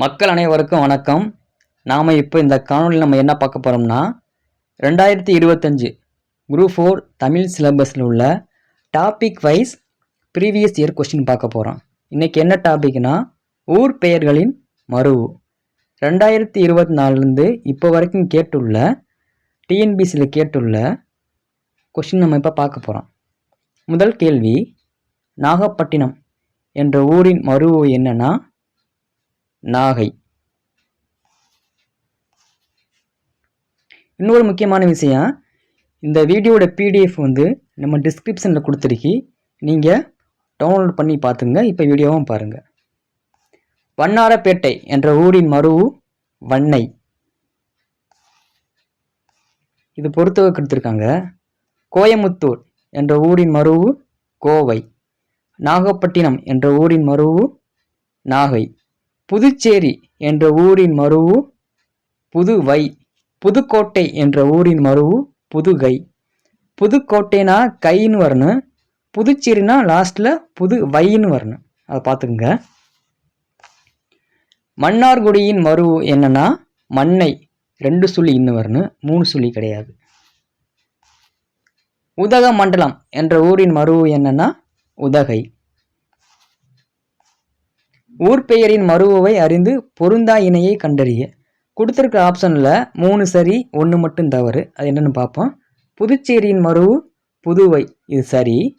மக்கள் அனைவருக்கும் வணக்கம். நாம் இப்போ இந்த காணொலியில் நம்ம என்ன பார்க்க போகிறோம்னா ரெண்டாயிரத்தி இருபத்தஞ்சு குரூப் ஃபோர் தமிழ் சிலபஸில் உள்ள topic wise previous year question பார்க்க போகிறோம் இன்றைக்கி என்ன டாபிக்னா ஊர் பெயர்களின் மறுவு. ரெண்டாயிரத்தி இருபத்தி நாலுலேருந்து இப்போ வரைக்கும் கேட்டுள்ள டிஎன்பிசியில் கேட்டுள்ள கொஸ்டின் நம்ம இப்போ பார்க்க போகிறோம் முதல் கேள்வி நாகப்பட்டினம் என்ற ஊரின் மறுவு என்னென்னா நாகை. இன்னொரு முக்கியமான விஷயம் இந்த வீடியோட பிடிஎஃப் வந்து நம்ம டிஸ்கிரிப்ஷனில் கொடுத்துருக்கி நீங்கள் டவுன்லோட் பண்ணி பார்த்துங்க இப்போ வீடியோவும் பாருங்கள் வண்ணாரப்பேட்டை என்ற ஊரின் மருவு வண்ணை. இது பொறுத்தவரை கொடுத்துருக்காங்க. கோயமுத்தூர் என்ற ஊரின் மருவு கோவை. நாகப்பட்டினம் என்ற ஊரின் மருவு நாகை. புதுச்சேரி என்ற ஊரின் மருவு புதுவை புதுக்கோட்டை என்ற ஊரின் மருவு புதுகை. புதுக்கோட்டைனா கைன்னு வரணும். புதுச்சேரினா லாஸ்ட்டில் புது வைன்னு வரணும். அதை பார்த்துக்குங்க. மன்னார்குடியின் மருவு என்னன்னா மண்ணை. ரெண்டு சுழி இன்னும் வரணும். மூணு சுழி கிடையாது. உதக மண்டலம் என்ற ஊரின் மருவு என்னன்னா உதகை. ஊர் பெயரின் மருவை அறிந்து பொருந்தா இணையை கண்டறிய. கொடுத்துருக்க ஆப்ஷனில் மூணு சரி ஒன்று மட்டும் தவறு. அது என்னென்னு பார்ப்போம். புதுச்சேரியின் மருவு புதுவை இது சரி.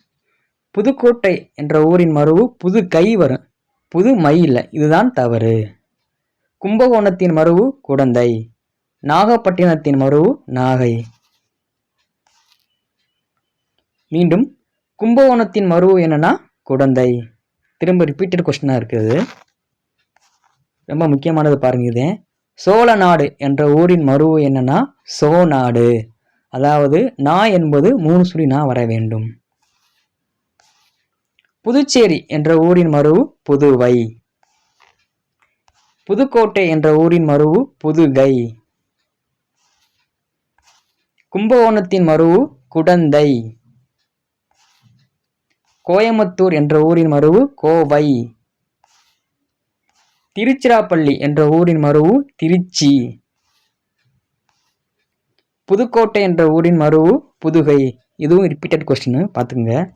புதுக்கோட்டை என்ற ஊரின் மருவு புது கை வரும். புது மயில் இதுதான் தவறு. கும்பகோணத்தின் மருவு குடந்தை. நாகப்பட்டினத்தின் மருவு நாகை. மீண்டும் கும்பகோணத்தின் மருவு என்னன்னா குடந்தை. திரும்ப ரிப்பீட்டட் கொஸ்டினாக இருக்குது. ரொம்ப முக்கியமானது பாருங்க இது. சோழ நாடு என்ற ஊரின் மருவு என்னன்னா சோநாடு. அதாவது நா என்பது மூணு சுழி நா வர வேண்டும். புதுச்சேரி என்ற ஊரின் மருவு புதுவை. புதுக்கோட்டை என்ற ஊரின் மருவு புதுகை. கும்பகோணத்தின் மருவு குடந்தை. கோயமுத்தூர் என்ற ஊரின் மருவு கோவை. திருச்சிராப்பள்ளி என்ற ஊரின் மருவு திருச்சி. புதுக்கோட்டை என்ற ஊரின் மருவு புதுகை. இதுவும் ரிப்பீட்டட் கொஸ்டின் பார்த்துங்க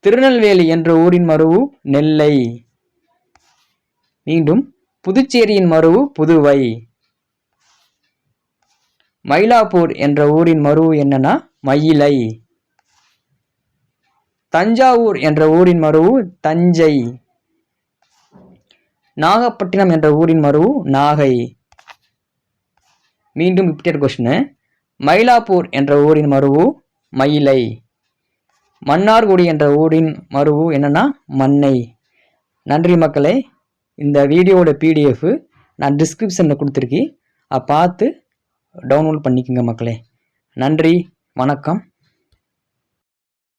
திருநெல்வேலி என்ற ஊரின் மருவு நெல்லை. மீண்டும் புதுச்சேரியின் மருவு புதுவை. மயிலாப்பூர் என்ற ஊரின் மருவு என்னன்னா மயிலை. தஞ்சாவூர் என்ற ஊரின் மருவு தஞ்சை. நாகப்பட்டினம் என்ற ஊரின் மருவு நாகை. மீண்டும் ரிப்பீட்டட் கொஸ்டின் மயிலாப்பூர் என்ற ஊரின் மருவு மயிலை. மன்னார்குடி என்ற ஊரின் மருவு என்னன்னா மண்ணை. நன்றி மக்களே இந்த வீடியோவோட பிடிஎஃப் நான் டிஸ்கிரிப்ஷனில் கொடுத்துருக்கி பார்த்து டவுன்லோட் பண்ணிக்கோங்க மக்களே. நன்றி வணக்கம்.